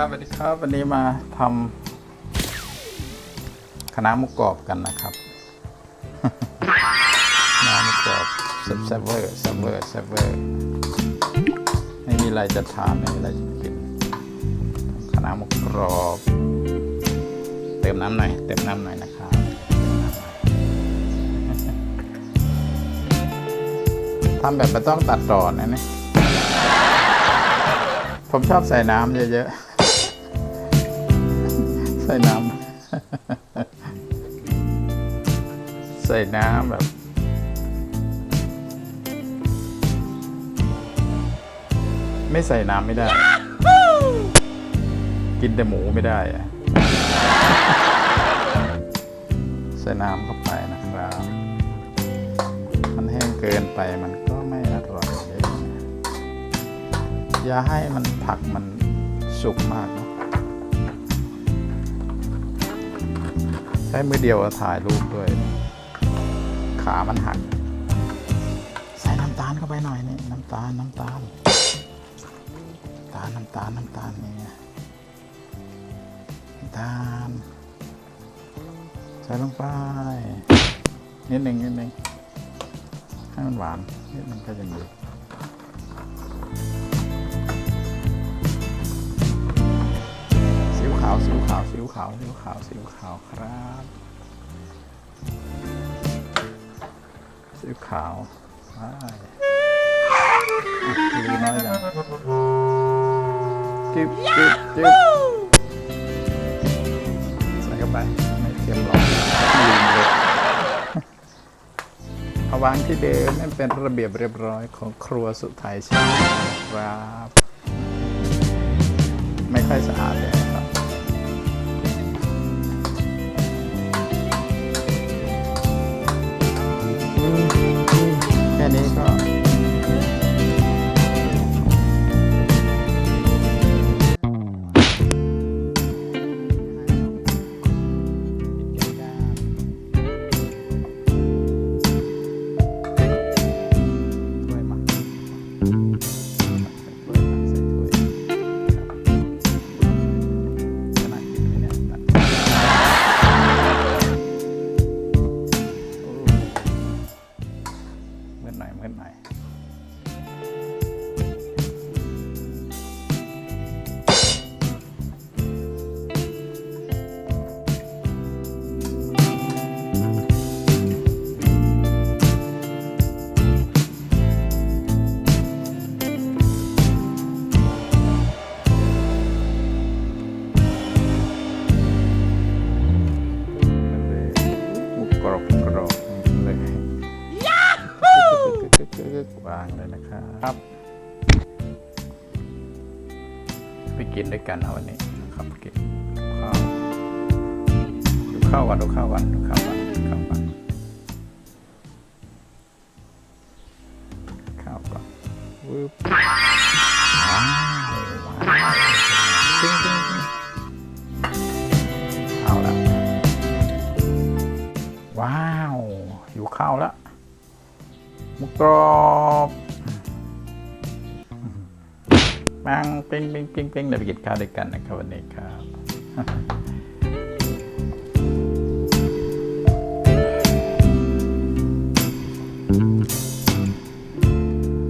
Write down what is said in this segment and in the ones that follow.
ครับสวัสดีครับ วันนี้มาทำคณะน้าหมุกกรอบกันนะครับคณะน้าหมุกกรอบเซฟเซฟเวอร์เซฟเวอร์เซฟเวอร์ไม่มีอะไรจะทานไม่มีอะไรจะกินคณะน้าหมุกกรอบ เติมน้ำหน่อยเติมน้ำหน่อยนะครับทำแบบไม่ต้องตัดต่อนะเนี่ยผมชอบใส่น้ำเยอะๆ ใส่น้ำ ใส่น้ำแบบไม่ใส่น้ำไม่ได้ กินแต่หมูไม่ได้อะใส่น้ำเข้าไปนะครับ มันแห้งเกินไปมันก็ไม่อร่อยเลยอย่าให้มันผักมันสุกมากนะ ช้มือเดียวถ่ายรูปด้วย ขามันหัก ใส่น้ำตาลเข้าไปหน่อยนี่น้ำตาลน้ำตาลตาลน้ำตาลน้ำตาลนี่น้ำตาลใส่ลงไปนิดหนึ่งนิดหนึ่งให้มันหวานนิดหนึ่งก็ยังดี สิวขาวสิวขาวสิวขาวสิวขาวสิวขาวครับสิวขาวไปอะดูน้อยจังจิ๊บจิ๊บจิ๊บใส่เข้าไปไม่เค็มหรอกลืมเลยเอาวางที่เดิมนั่เป็นระเบียบเรียบร้อยของครัวสุไทยใช่ไหมครับ ไม่ค่อยสะอาดเลยครับ เมื่อหน่อยเมื่อหน่อยมั างเลยนะครับไปกินด้วยกันนะวันนี้นะครับกินข้าวดูข้าววันดูข้าววันดูข้าววันดูข้าววันข้าวก่อนวึบว้าวว้าวจริงจริงจริงเอาละว้าวอยู่ข้าวแล้ว หมุกกรอบปังเป้งเป้งเป้งเป้งเดี๋ยวไปกินข้าวด้วยกันนะครับวันนี้ครับ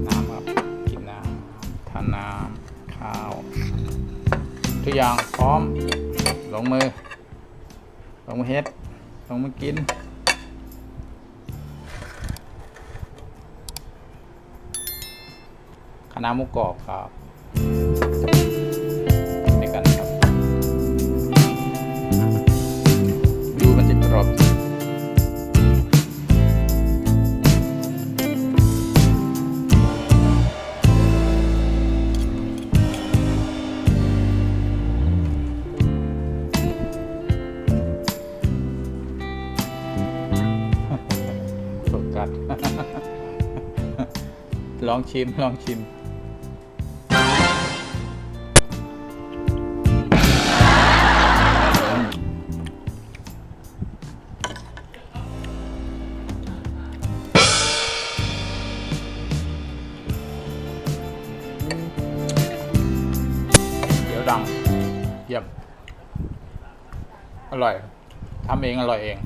น้ำครับกินน้ำทานน้ำข้าวทุกอย่างพร้อมลงมือลงมือเฮ็ดลงมือกิน ณะหมุกกรอบครับในกันครับ ดูมันจะกรอบโฟกัสลองชิม ลองชิม เยี่ยมอร่อยทำเองอร่อยเอง